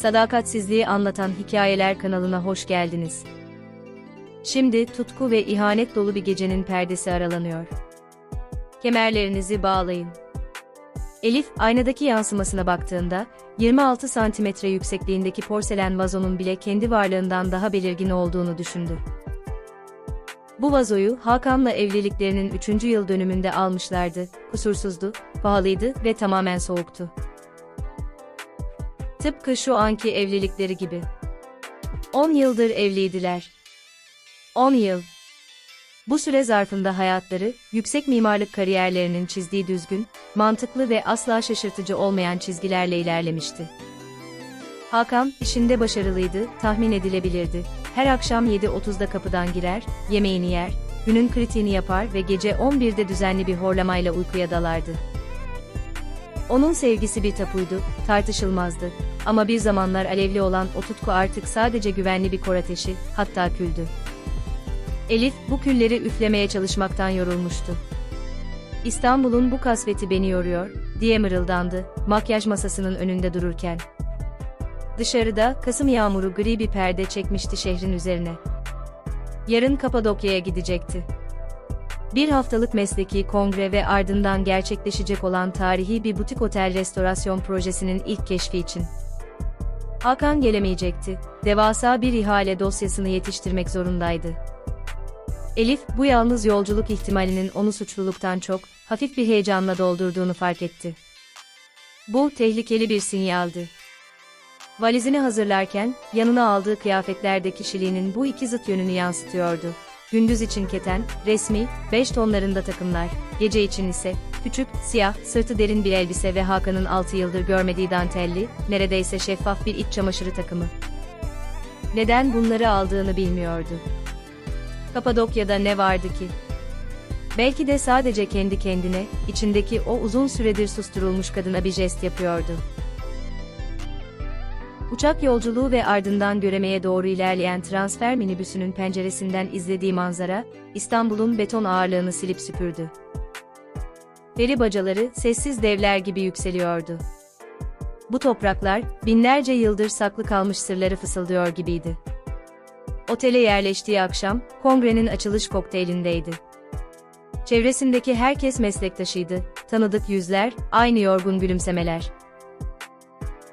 Sadakatsizliği anlatan hikayeler kanalına hoş geldiniz. Şimdi tutku ve ihanet dolu bir gecenin perdesi aralanıyor. Kemerlerinizi bağlayın. Elif aynadaki yansımasına baktığında 26 santimetre yüksekliğindeki porselen vazonun bile kendi varlığından daha belirgin olduğunu düşündü. Bu vazoyu Hakan'la evliliklerinin 3. yıl dönümünde almışlardı, kusursuzdu, pahalıydı ve tamamen soğuktu. Tıpkı şu anki evlilikleri gibi. 10 yıldır evliydiler. 10 yıl. Bu süre zarfında hayatları, yüksek mimarlık kariyerlerinin çizdiği düzgün, mantıklı ve asla şaşırtıcı olmayan çizgilerle ilerlemişti. Hakan, işinde başarılıydı, tahmin edilebilirdi. Her akşam 7.30'da kapıdan girer, yemeğini yer, günün kritiğini yapar ve gece 11'de düzenli bir horlamayla uykuya dalardı. Onun sevgisi bir tapuydu, tartışılmazdı. Ama bir zamanlar alevli olan o tutku artık sadece güvenli bir kor ateşi, hatta küldü. Elif, bu külleri üflemeye çalışmaktan yorulmuştu. İstanbul'un bu kasveti beni yoruyor, diye mırıldandı, makyaj masasının önünde dururken. Dışarıda, Kasım yağmuru gri bir perde çekmişti şehrin üzerine. Yarın Kapadokya'ya gidecekti. Bir haftalık mesleki kongre ve ardından gerçekleşecek olan tarihi bir butik otel restorasyon projesinin ilk keşfi için. Hakan gelemeyecekti. Devasa bir ihale dosyasını yetiştirmek zorundaydı. Elif, bu yalnız yolculuk ihtimalinin onu suçluluktan çok, hafif bir heyecanla doldurduğunu fark etti. Bu, tehlikeli bir sinyaldi. Valizini hazırlarken, yanına aldığı kıyafetler kişiliğinin bu iki zıt yönünü yansıtıyordu. Gündüz için keten, resmi, 5 tonlarında takımlar, gece için ise, küçük, siyah, sırtı derin bir elbise ve Hakan'ın 6 yıldır görmediği dantelli, neredeyse şeffaf bir iç çamaşırı takımı. Neden bunları aldığını bilmiyordu. Kapadokya'da ne vardı ki? Belki de sadece kendi kendine, içindeki o uzun süredir susturulmuş kadına bir jest yapıyordu. Uçak yolculuğu ve ardından göremeye doğru ilerleyen transfer minibüsünün penceresinden izlediği manzara, İstanbul'un beton ağırlığını silip süpürdü. Peri bacaları sessiz devler gibi yükseliyordu. Bu topraklar, binlerce yıldır saklı kalmış sırları fısıldıyor gibiydi. Otele yerleştiği akşam, kongrenin açılış kokteylindeydi. Çevresindeki herkes meslektaşıydı, tanıdık yüzler, aynı yorgun gülümsemeler.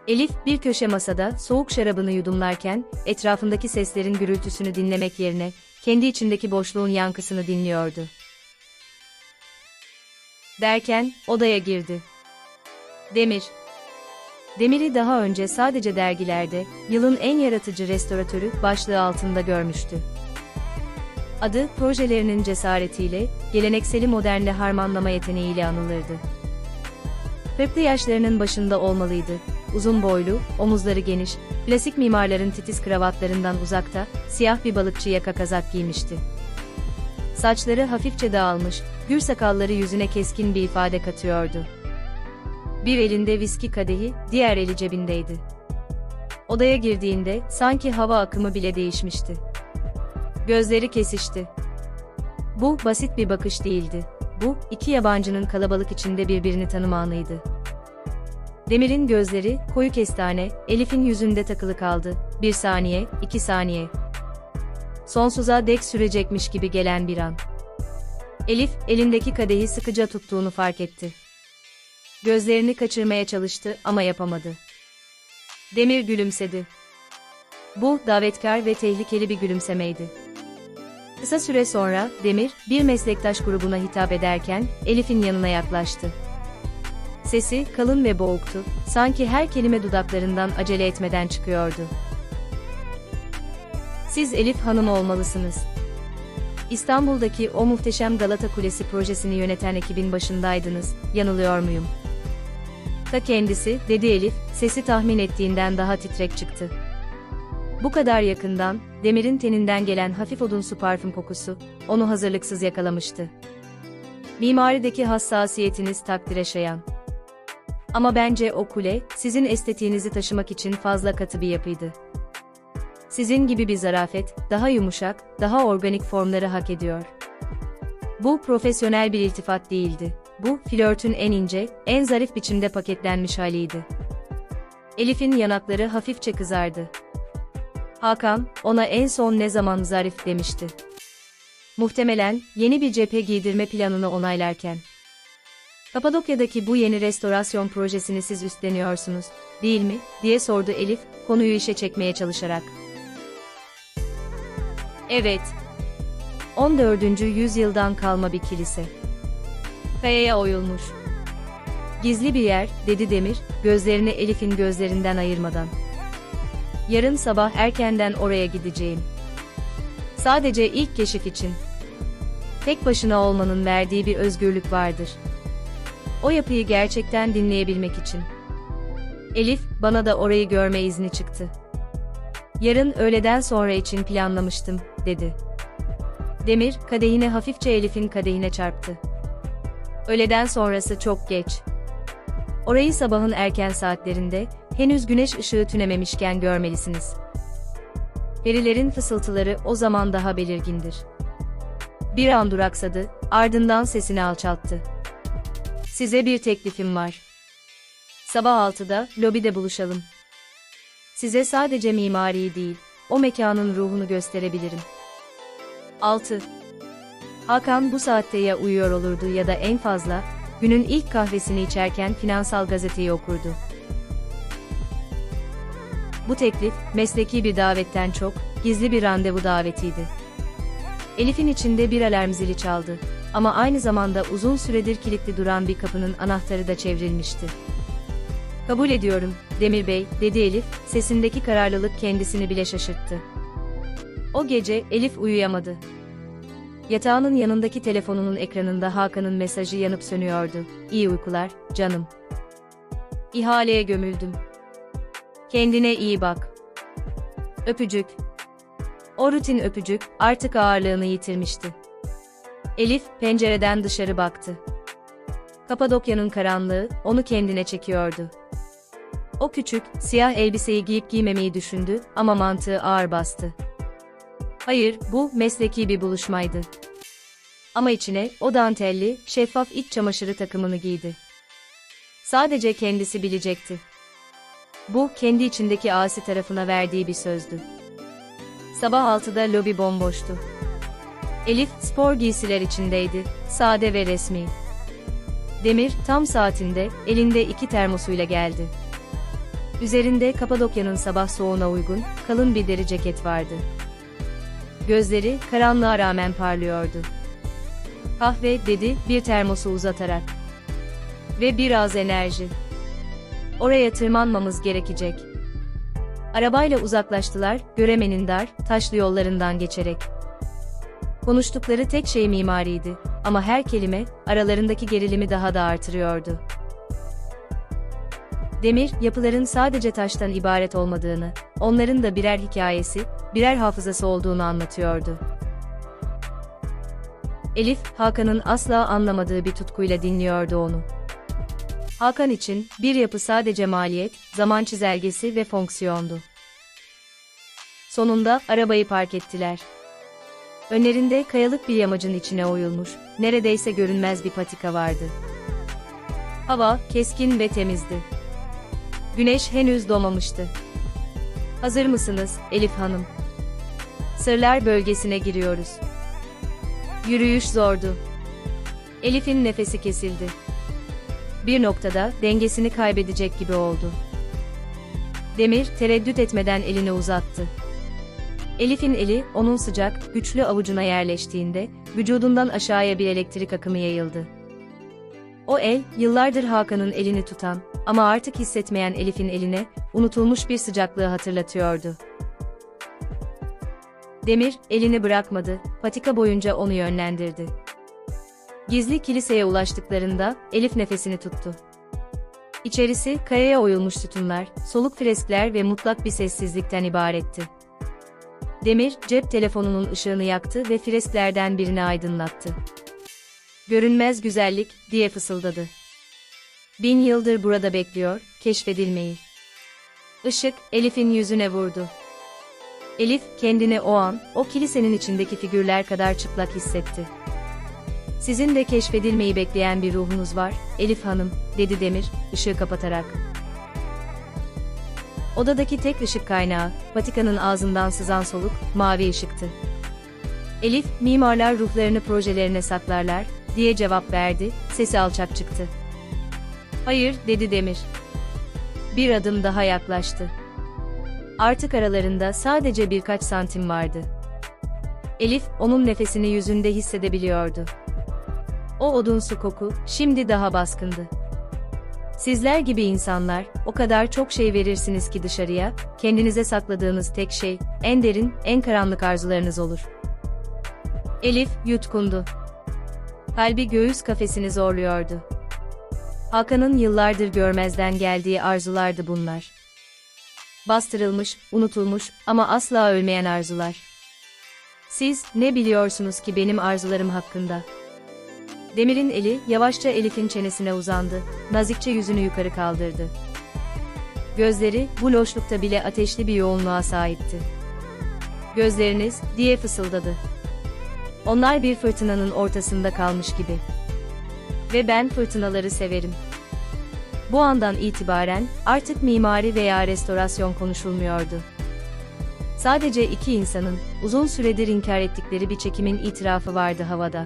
Elif bir köşe masada soğuk şarabını yudumlarken etrafındaki seslerin gürültüsünü dinlemek yerine kendi içindeki boşluğun yankısını dinliyordu. Derken odaya girdi. Demir. Demir'i daha önce sadece dergilerde yılın en yaratıcı restoratörü başlığı altında görmüştü. Adı projelerinin cesaretiyle, gelenekseli modernle harmanlama yeteneğiyle anılırdı. 40'lı yaşlarının başında olmalıydı. Uzun boylu, omuzları geniş, klasik mimarların titiz kravatlarından uzakta, siyah bir balıkçı yaka kazak giymişti. Saçları hafifçe dağılmış, gür sakalları yüzüne keskin bir ifade katıyordu. Bir elinde viski kadehi, diğer eli cebindeydi. Odaya girdiğinde sanki hava akımı bile değişmişti. Gözleri kesişti. Bu basit bir bakış değildi. Bu, iki yabancının kalabalık içinde birbirini tanıma anıydı. Demir'in gözleri, koyu kestane, Elif'in yüzünde takılı kaldı. Bir saniye, iki saniye. Sonsuza dek sürecekmiş gibi gelen bir an. Elif, elindeki kadehi sıkıca tuttuğunu fark etti. Gözlerini kaçırmaya çalıştı ama yapamadı. Demir gülümsedi. Bu, davetkar ve tehlikeli bir gülümsemeydi. Kısa süre sonra, Demir, bir meslektaş grubuna hitap ederken, Elif'in yanına yaklaştı. Sesi, kalın ve boğuktu, sanki her kelime dudaklarından acele etmeden çıkıyordu. Siz Elif Hanım olmalısınız. İstanbul'daki o muhteşem Galata Kulesi projesini yöneten ekibin başındaydınız, yanılıyor muyum? Ta kendisi, dedi Elif, sesi tahmin ettiğinden daha titrek çıktı. Bu kadar yakından, Demir'in teninden gelen hafif odunsu parfüm kokusu, onu hazırlıksız yakalamıştı. Mimarideki hassasiyetiniz takdire şayan. Ama bence o kule, sizin estetiğinizi taşımak için fazla katı bir yapıydı. Sizin gibi bir zarafet, daha yumuşak, daha organik formları hak ediyor. Bu profesyonel bir iltifat değildi. Bu, flörtün en ince, en zarif biçimde paketlenmiş haliydi. Elif'in yanakları hafifçe kızardı. Hakan, ona en son ne zaman zarif demişti. Muhtemelen, yeni bir cephe giydirme planını onaylarken. Kapadokya'daki bu yeni restorasyon projesini siz üstleniyorsunuz, değil mi, diye sordu Elif, konuyu işe çekmeye çalışarak. Evet. 14. yüzyıldan kalma bir kilise. Kayaya oyulmuş. Gizli bir yer, dedi Demir, gözlerini Elif'in gözlerinden ayırmadan. Yarın sabah erkenden oraya gideceğim. Sadece ilk keşif için. Tek başına olmanın verdiği bir özgürlük vardır. O yapıyı gerçekten dinleyebilmek için. Elif, bana da orayı görme izni çıktı. Yarın öğleden sonra için planlamıştım, dedi. Demir, kadehini hafifçe Elif'in kadehine çarptı. Öğleden sonrası çok geç. Orayı sabahın erken saatlerinde, henüz güneş ışığı tünememişken görmelisiniz. Perilerin fısıltıları o zaman daha belirgindir. Bir an duraksadı, ardından sesini alçalttı. Size bir teklifim var. Sabah 6'da, lobide buluşalım. Size sadece mimari değil, o mekanın ruhunu gösterebilirim. 6. Hakan bu saatte ya uyuyor olurdu ya da en fazla, günün ilk kahvesini içerken finansal gazeteyi okurdu. Bu teklif, mesleki bir davetten çok, gizli bir randevu davetiydi. Elif'in içinde bir alarm zili çaldı. Ama aynı zamanda uzun süredir kilitli duran bir kapının anahtarı da çevrilmişti. Kabul ediyorum, Demir Bey, dedi Elif, sesindeki kararlılık kendisini bile şaşırttı. O gece, Elif uyuyamadı. Yatağının yanındaki telefonunun ekranında Hakan'ın mesajı yanıp sönüyordu. İyi uykular, canım. İhaleye gömüldüm. Kendine iyi bak. Öpücük. O rutin öpücük, artık ağırlığını yitirmişti. Elif, pencereden dışarı baktı. Kapadokya'nın karanlığı, onu kendine çekiyordu. O küçük, siyah elbiseyi giyip giymemeyi düşündü ama mantığı ağır bastı. Hayır, bu mesleki bir buluşmaydı. Ama içine o dantelli, şeffaf iç çamaşırı takımını giydi. Sadece kendisi bilecekti. Bu, kendi içindeki asi tarafına verdiği bir sözdü. Sabah 6'da lobi bomboştu. Elif, spor giysiler içindeydi, sade ve resmi. Demir, tam saatinde, elinde iki termosuyla geldi. Üzerinde Kapadokya'nın sabah soğuğuna uygun, kalın bir deri ceket vardı. Gözleri, karanlığa rağmen parlıyordu. Kahve, dedi, bir termosu uzatarak. Ve biraz enerji. Oraya tırmanmamız gerekecek. Arabayla uzaklaştılar, göremenin dar, taşlı yollarından geçerek. Konuştukları tek şey mimariydi ama her kelime, aralarındaki gerilimi daha da artırıyordu. Demir, yapıların sadece taştan ibaret olmadığını, onların da birer hikayesi, birer hafızası olduğunu anlatıyordu. Elif, Hakan'ın asla anlamadığı bir tutkuyla dinliyordu onu. Hakan için, bir yapı sadece maliyet, zaman çizelgesi ve fonksiyondu. Sonunda, arabayı park ettiler. Önlerinde kayalık bir yamacın içine oyulmuş, neredeyse görünmez bir patika vardı. Hava, keskin ve temizdi. Güneş henüz doğmamıştı. Hazır mısınız, Elif Hanım? Sırlar bölgesine giriyoruz. Yürüyüş zordu. Elif'in nefesi kesildi. Bir noktada dengesini kaybedecek gibi oldu. Demir tereddüt etmeden elini uzattı. Elif'in eli onun sıcak, güçlü avucuna yerleştiğinde vücudundan aşağıya bir elektrik akımı yayıldı. O el, yıllardır Hakan'ın elini tutan ama artık hissetmeyen Elif'in eline unutulmuş bir sıcaklığı hatırlatıyordu. Demir, elini bırakmadı, patika boyunca onu yönlendirdi. Gizli kiliseye ulaştıklarında, Elif nefesini tuttu. İçerisi, kayaya oyulmuş sütunlar, soluk freskler ve mutlak bir sessizlikten ibaretti. Demir, cep telefonunun ışığını yaktı ve fresklerden birini aydınlattı. Görünmez güzellik, diye fısıldadı. Bin yıldır burada bekliyor, keşfedilmeyi. Işık, Elif'in yüzüne vurdu. Elif, kendini o an, o kilisenin içindeki figürler kadar çıplak hissetti. Sizin de keşfedilmeyi bekleyen bir ruhunuz var, Elif Hanım, dedi Demir, ışığı kapatarak. Odadaki tek ışık kaynağı, patikanın ağzından sızan soluk, mavi ışıktı. Elif, mimarlar ruhlarını projelerine saklarlar, diye cevap verdi, sesi alçak çıktı. Hayır, dedi Demir. Bir adım daha yaklaştı. Artık aralarında sadece birkaç santim vardı. Elif, onun nefesini yüzünde hissedebiliyordu. O odunsu koku, şimdi daha baskındı. Sizler gibi insanlar, o kadar çok şey verirsiniz ki dışarıya, kendinize sakladığınız tek şey, en derin, en karanlık arzularınız olur. Elif, yutkundu. Kalbi göğüs kafesini zorluyordu. Hakan'ın yıllardır görmezden geldiği arzulardı bunlar. Bastırılmış, unutulmuş ama asla ölmeyen arzular. Siz, ne biliyorsunuz ki benim arzularım hakkında? Demir'in eli, yavaşça Elif'in çenesine uzandı, nazikçe yüzünü yukarı kaldırdı. Gözleri, bu loşlukta bile ateşli bir yoğunluğa sahipti. Gözleriniz, diye fısıldadı. Onlar bir fırtınanın ortasında kalmış gibi. Ve ben fırtınaları severim. Bu andan itibaren artık mimari veya restorasyon konuşulmuyordu. Sadece iki insanın uzun süredir inkar ettikleri bir çekimin itirafı vardı havada.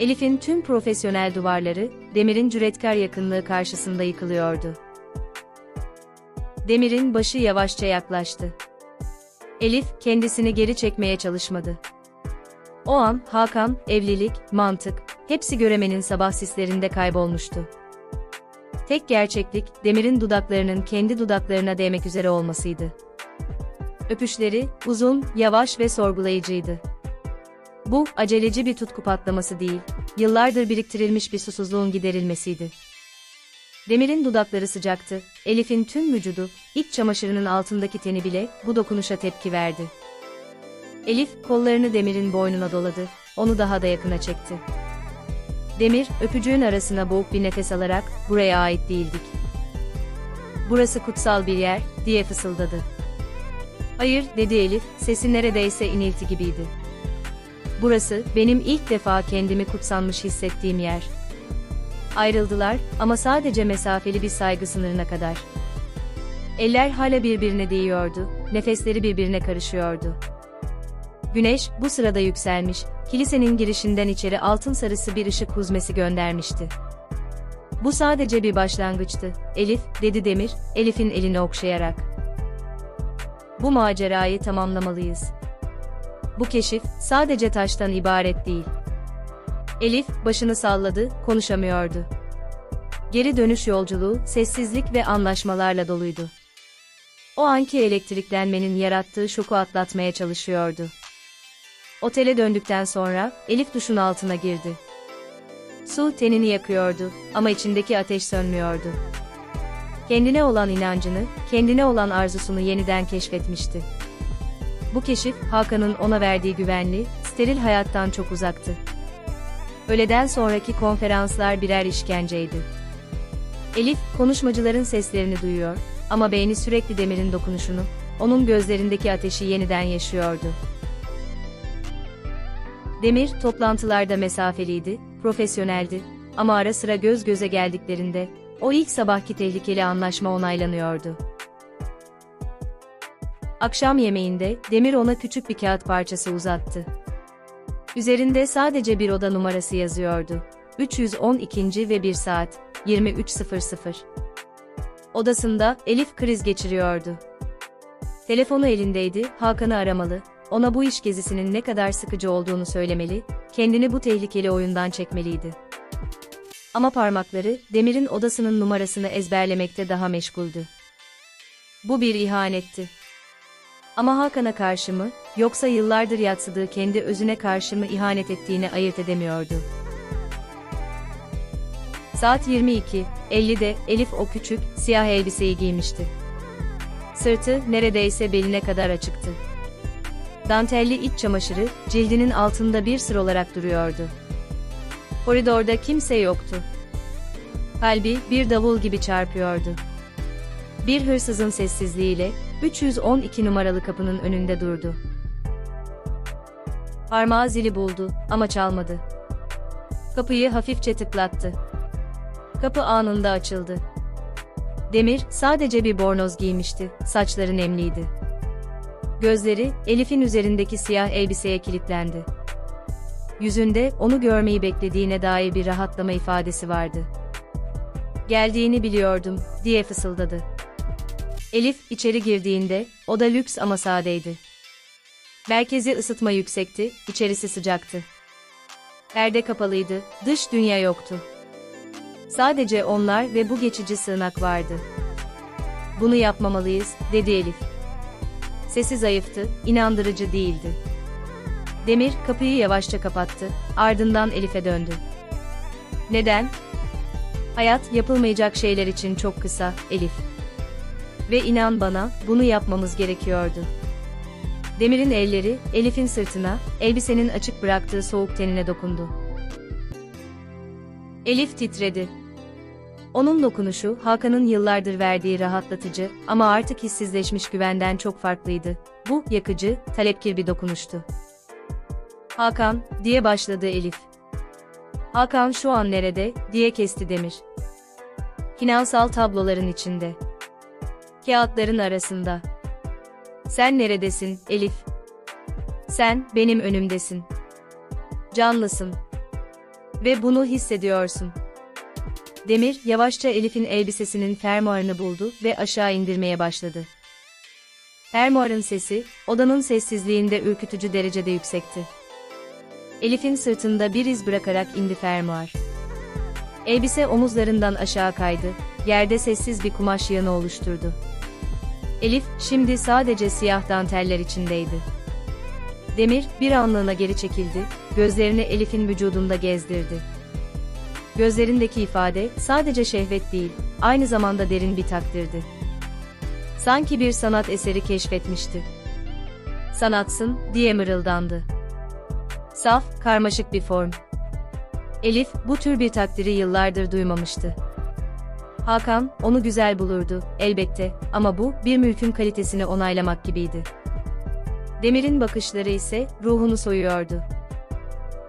Elif'in tüm profesyonel duvarları Demir'in cüretkar yakınlığı karşısında yıkılıyordu. Demir'in başı yavaşça yaklaştı. Elif kendisini geri çekmeye çalışmadı. O an Hakan, evlilik, mantık, hepsi göremenin sabah sislerinde kaybolmuştu. Tek gerçeklik, Demir'in dudaklarının kendi dudaklarına değmek üzere olmasıydı. Öpüşleri, uzun, yavaş ve sorgulayıcıydı. Bu, aceleci bir tutku patlaması değil, yıllardır biriktirilmiş bir susuzluğun giderilmesiydi. Demir'in dudakları sıcaktı, Elif'in tüm vücudu, iç çamaşırının altındaki teni bile bu dokunuşa tepki verdi. Elif, kollarını Demir'in boynuna doladı, onu daha da yakına çekti. Demir, öpücüğün arasına boğuk bir nefes alarak, buraya ait değildik. Burası kutsal bir yer, diye fısıldadı. Hayır, dedi Elif, sesi neredeyse inilti gibiydi. Burası, benim ilk defa kendimi kutsanmış hissettiğim yer. Ayrıldılar, ama sadece mesafeli bir saygı sınırına kadar. Eller hala birbirine değiyordu, nefesleri birbirine karışıyordu. Güneş, bu sırada yükselmiş, kilisenin girişinden içeri altın sarısı bir ışık huzmesi göndermişti. Bu sadece bir başlangıçtı, Elif, dedi Demir, Elif'in elini okşayarak. Bu macerayı tamamlamalıyız. Bu keşif, sadece taştan ibaret değil. Elif, başını salladı, konuşamıyordu. Geri dönüş yolculuğu, sessizlik ve anlaşmalarla doluydu. O anki elektriklenmenin yarattığı şoku atlatmaya çalışıyordu. Otele döndükten sonra, Elif duşun altına girdi. Su tenini yakıyordu ama içindeki ateş sönmüyordu. Kendine olan inancını, kendine olan arzusunu yeniden keşfetmişti. Bu keşif, Hakan'ın ona verdiği güvenli, steril hayattan çok uzaktı. Öğleden sonraki konferanslar birer işkenceydi. Elif, konuşmacıların seslerini duyuyor ama beyni sürekli demirin dokunuşunu, onun gözlerindeki ateşi yeniden yaşıyordu. Demir, toplantılarda mesafeliydi, profesyoneldi ama ara sıra göz göze geldiklerinde, o ilk sabahki tehlikeli anlaşma onaylanıyordu. Akşam yemeğinde, Demir ona küçük bir kağıt parçası uzattı. Üzerinde sadece bir oda numarası yazıyordu. 312. ve 1 saat, 23.00. Odasında, Elif kriz geçiriyordu. Telefonu elindeydi, Hakan'ı aramalı, ona bu iş gezisinin ne kadar sıkıcı olduğunu söylemeli, kendini bu tehlikeli oyundan çekmeliydi. Ama parmakları, Demir'in odasının numarasını ezberlemekte daha meşguldü. Bu bir ihanetti. Ama Hakan'a karşı mı, yoksa yıllardır yatsıdığı kendi özüne karşı mı ihanet ettiğini ayırt edemiyordu. Saat 22, 50'de Elif o küçük, siyah elbiseyi giymişti. Sırtı neredeyse beline kadar açıktı. Dantelli iç çamaşırı, cildinin altında bir sır olarak duruyordu. Koridorda kimse yoktu. Kalbi bir davul gibi çarpıyordu. Bir hırsızın sessizliğiyle 312 numaralı kapının önünde durdu. Parmağı zili buldu ama çalmadı. Kapıyı hafifçe tıklattı. Kapı anında açıldı. Demir sadece bir bornoz giymişti, saçları nemliydi. Gözleri, Elif'in üzerindeki siyah elbiseye kilitlendi. Yüzünde, onu görmeyi beklediğine dair bir rahatlama ifadesi vardı. Geldiğini biliyordum, diye fısıldadı. Elif, içeri girdiğinde, oda lüks ama sadeydi. Merkezi ısıtma yüksekti, içerisi sıcaktı. Perde kapalıydı, dış dünya yoktu. Sadece onlar ve bu geçici sığınak vardı. Bunu yapmamalıyız, dedi Elif. Sesi zayıftı, inandırıcı değildi. Demir kapıyı yavaşça kapattı, ardından Elif'e döndü. Neden? Hayat yapılmayacak şeyler için çok kısa, Elif. Ve inan bana, bunu yapmamız gerekiyordu. Demir'in elleri, Elif'in sırtına, elbisenin açık bıraktığı soğuk tenine dokundu. Elif titredi. Onun dokunuşu, Hakan'ın yıllardır verdiği rahatlatıcı ama artık hissizleşmiş güvenden çok farklıydı. Bu, yakıcı, talepkir bir dokunuştu. Hakan, diye başladı Elif. Hakan şu an nerede, diye kesti Demir. Finansal tabloların içinde. Kağıtların arasında. Sen neredesin, Elif? Sen, benim önümdesin. Canlısın. Ve bunu hissediyorsun. Demir, yavaşça Elif'in elbisesinin fermuarını buldu ve aşağı indirmeye başladı. Fermuarın sesi, odanın sessizliğinde ürkütücü derecede yüksekti. Elif'in sırtında bir iz bırakarak indi fermuar. Elbise omuzlarından aşağı kaydı, yerde sessiz bir kumaş yığını oluşturdu. Elif, şimdi sadece siyah danteller içindeydi. Demir, bir anlığına geri çekildi, gözlerini Elif'in vücudunda gezdirdi. Gözlerindeki ifade, sadece şehvet değil, aynı zamanda derin bir takdirdi. Sanki bir sanat eseri keşfetmişti. Sanatsın, diye mırıldandı. Saf, karmaşık bir form. Elif, bu tür bir takdiri yıllardır duymamıştı. Hakan, onu güzel bulurdu, elbette, ama bu, bir mülkün kalitesini onaylamak gibiydi. Demir'in bakışları ise, ruhunu soyuyordu.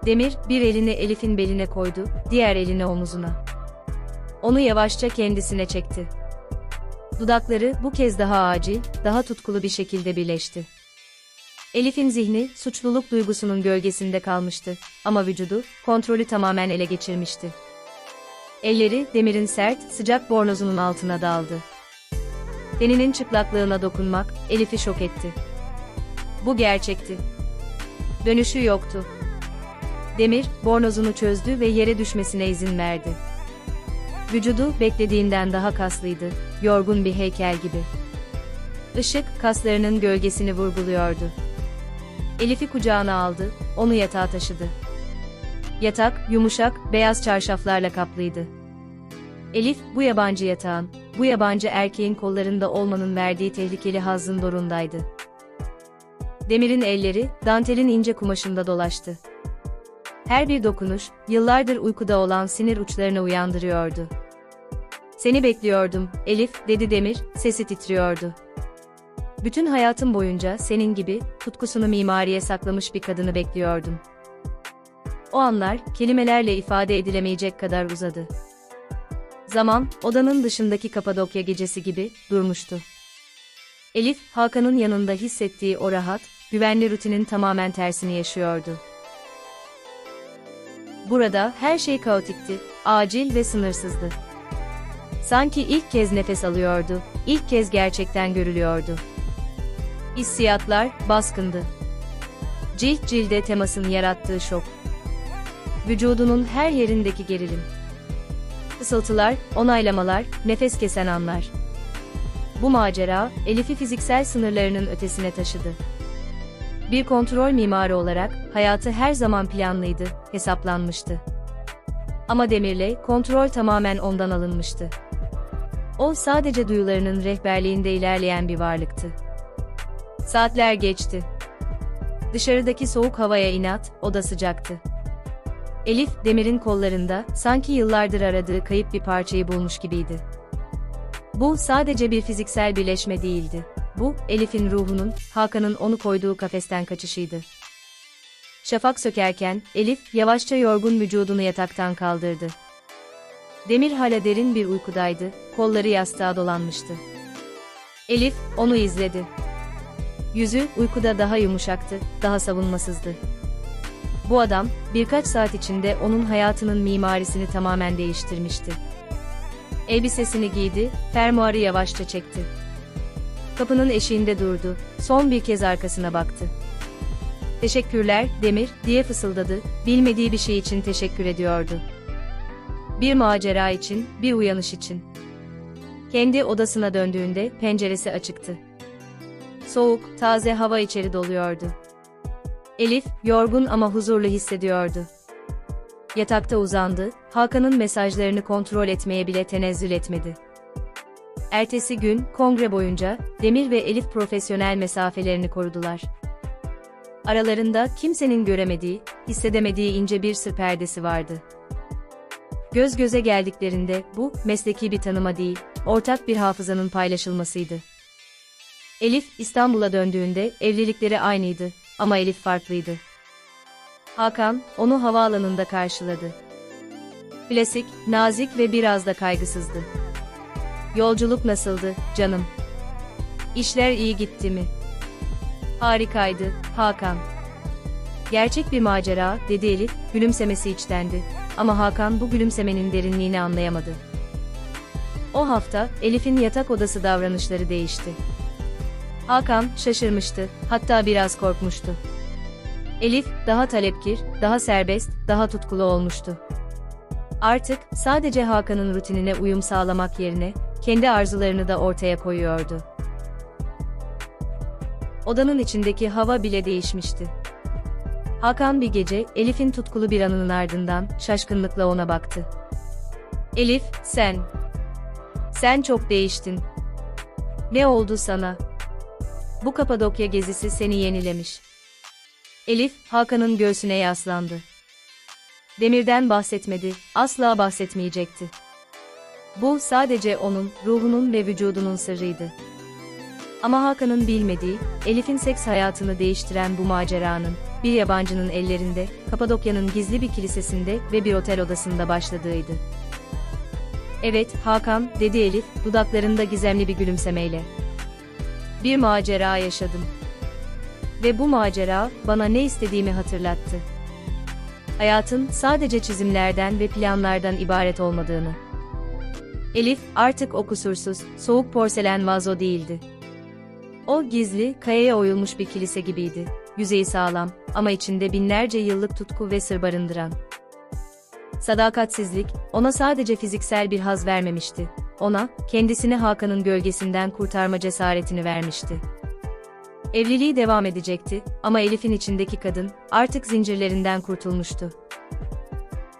Demir, bir elini Elif'in beline koydu, diğer elini omuzuna. Onu yavaşça kendisine çekti. Dudakları, bu kez daha acil, daha tutkulu bir şekilde birleşti. Elif'in zihni, suçluluk duygusunun gölgesinde kalmıştı, ama vücudu, kontrolü tamamen ele geçirmişti. Elleri, Demir'in sert, sıcak bornozunun altına daldı. Teninin çıplaklığına dokunmak, Elif'i şok etti. Bu gerçekti. Dönüşü yoktu. Demir, bornozunu çözdü ve yere düşmesine izin verdi. Vücudu, beklediğinden daha kaslıydı, yorgun bir heykel gibi. Işık, kaslarının gölgesini vurguluyordu. Elif'i kucağına aldı, onu yatağa taşıdı. Yatak, yumuşak, beyaz çarşaflarla kaplıydı. Elif, bu yabancı yatağın, bu yabancı erkeğin kollarında olmanın verdiği tehlikeli hazın dorundaydı. Demir'in elleri, dantelin ince kumaşında dolaştı. Her bir dokunuş, yıllardır uykuda olan sinir uçlarını uyandırıyordu. Seni bekliyordum, Elif, dedi Demir, sesi titriyordu. Bütün hayatım boyunca senin gibi, tutkusunu mimariye saklamış bir kadını bekliyordum. O anlar, kelimelerle ifade edilemeyecek kadar uzadı. Zaman, odanın dışındaki Kapadokya gecesi gibi, durmuştu. Elif, Hakan'ın yanında hissettiği o rahat, güvenli rutinin tamamen tersini yaşıyordu. Burada her şey kaotikti, acil ve sınırsızdı. Sanki ilk kez nefes alıyordu, ilk kez gerçekten görülüyordu. Hissiyatlar baskındı. Cilt cilde temasın yarattığı şok. Vücudunun her yerindeki gerilim. Isıltılar, onaylamalar, nefes kesen anlar. Bu macera, Elif'i fiziksel sınırlarının ötesine taşıdı. Bir kontrol mimarı olarak, hayatı her zaman planlıydı, hesaplanmıştı. Ama Demir'le, kontrol tamamen ondan alınmıştı. O sadece duyularının rehberliğinde ilerleyen bir varlıktı. Saatler geçti. Dışarıdaki soğuk havaya inat, oda sıcaktı. Elif, Demir'in kollarında, sanki yıllardır aradığı kayıp bir parçayı bulmuş gibiydi. Bu, sadece bir fiziksel birleşme değildi. Bu, Elif'in ruhunun, Hakan'ın onu koyduğu kafesten kaçışıydı. Şafak sökerken, Elif, yavaşça yorgun vücudunu yataktan kaldırdı. Demir hala derin bir uykudaydı, kolları yastığa dolanmıştı. Elif, onu izledi. Yüzü, uykuda daha yumuşaktı, daha savunmasızdı. Bu adam, birkaç saat içinde onun hayatının mimarisini tamamen değiştirmişti. Elbisesini giydi, fermuarı yavaşça çekti. Kapının eşiğinde durdu, son bir kez arkasına baktı. Teşekkürler, Demir, diye fısıldadı, bilmediği bir şey için teşekkür ediyordu. Bir macera için, bir uyanış için. Kendi odasına döndüğünde penceresi açıktı. Soğuk, taze hava içeri doluyordu. Elif, yorgun ama huzurlu hissediyordu. Yatakta uzandı, Hakan'ın mesajlarını kontrol etmeye bile tenezzül etmedi. Ertesi gün, kongre boyunca, Demir ve Elif profesyonel mesafelerini korudular. Aralarında kimsenin göremediği, hissedemediği ince bir sır perdesi vardı. Göz göze geldiklerinde bu, mesleki bir tanıma değil, ortak bir hafızanın paylaşılmasıydı. Elif, İstanbul'a döndüğünde evlilikleri aynıydı ama Elif farklıydı. Hakan, onu havaalanında karşıladı. Klasik, nazik ve biraz da kaygısızdı. Yolculuk nasıldı, canım? İşler iyi gitti mi? Harikaydı, Hakan. Gerçek bir macera, dedi Elif, gülümsemesi içtendi. Ama Hakan bu gülümsemenin derinliğini anlayamadı. O hafta, Elif'in yatak odası davranışları değişti. Hakan, şaşırmıştı, hatta biraz korkmuştu. Elif, daha talepkir, daha serbest, daha tutkulu olmuştu. Artık, sadece Hakan'ın rutinine uyum sağlamak yerine, kendi arzularını da ortaya koyuyordu. Odanın içindeki hava bile değişmişti. Hakan bir gece, Elif'in tutkulu bir anının ardından, şaşkınlıkla ona baktı. Elif, sen. Sen çok değiştin. Ne oldu sana? Bu Kapadokya gezisi seni yenilemiş. Elif, Hakan'ın göğsüne yaslandı. Demirden bahsetmedi, asla bahsetmeyecekti. Bu sadece onun, ruhunun ve vücudunun sırrıydı. Ama Hakan'ın bilmediği, Elif'in seks hayatını değiştiren bu maceranın, bir yabancının ellerinde, Kapadokya'nın gizli bir kilisesinde ve bir otel odasında başladığıydı. Evet, Hakan, dedi Elif, dudaklarında gizemli bir gülümsemeyle. Bir macera yaşadım. Ve bu macera, bana ne istediğimi hatırlattı. Hayatın, sadece çizimlerden ve planlardan ibaret olmadığını. Elif, artık o kusursuz, soğuk porselen vazo değildi. O gizli, kayaya oyulmuş bir kilise gibiydi. Yüzeyi sağlam ama içinde binlerce yıllık tutku ve sır barındıran. Sadakatsizlik, ona sadece fiziksel bir haz vermemişti. Ona, kendisini Hakan'ın gölgesinden kurtarma cesaretini vermişti. Evliliği devam edecekti ama Elif'in içindeki kadın, artık zincirlerinden kurtulmuştu.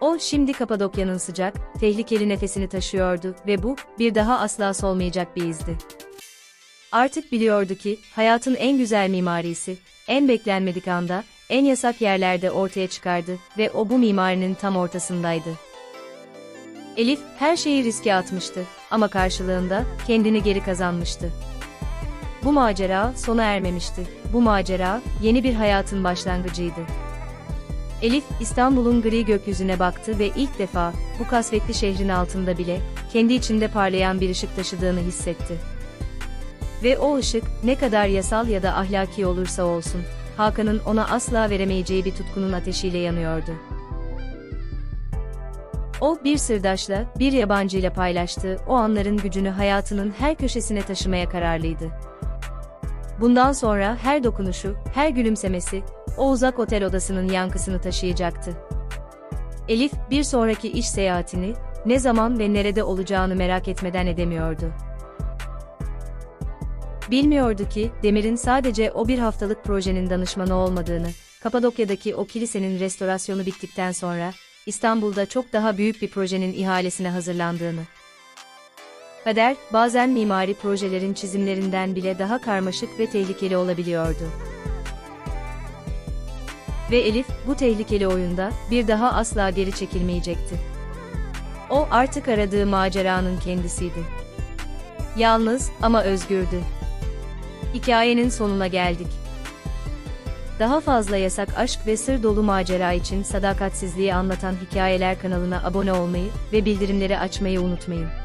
O, şimdi Kapadokya'nın sıcak, tehlikeli nefesini taşıyordu ve bu, bir daha asla solmayacak bir izdi. Artık biliyordu ki, hayatın en güzel mimarisi, en beklenmedik anda, en yasak yerlerde ortaya çıkardı ve o bu mimarinin tam ortasındaydı. Elif, her şeyi riske atmıştı ama karşılığında, kendini geri kazanmıştı. Bu macera, sona ermemişti. Bu macera, yeni bir hayatın başlangıcıydı. Elif, İstanbul'un gri gökyüzüne baktı ve ilk defa, bu kasvetli şehrin altında bile, kendi içinde parlayan bir ışık taşıdığını hissetti. Ve o ışık, ne kadar yasal ya da ahlaki olursa olsun, Hakan'ın ona asla veremeyeceği bir tutkunun ateşiyle yanıyordu. O, bir sırdaşla, bir yabancıyla paylaştığı o anların gücünü hayatının her köşesine taşımaya kararlıydı. Bundan sonra her dokunuşu, her gülümsemesi, o uzak otel odasının yankısını taşıyacaktı. Elif, bir sonraki iş seyahatini, ne zaman ve nerede olacağını merak etmeden edemiyordu. Bilmiyordu ki, Demir'in sadece o bir haftalık projenin danışmanı olmadığını, Kapadokya'daki o kilisenin restorasyonu bittikten sonra, İstanbul'da çok daha büyük bir projenin ihalesine hazırlandığını. Kader, bazen mimari projelerin çizimlerinden bile daha karmaşık ve tehlikeli olabiliyordu. Ve Elif, bu tehlikeli oyunda, bir daha asla geri çekilmeyecekti. O artık aradığı maceranın kendisiydi. Yalnız ama özgürdü. Hikayenin sonuna geldik. Daha fazla yasak aşk ve sır dolu macera için sadakatsizliği anlatan hikayeler kanalına abone olmayı ve bildirimleri açmayı unutmayın.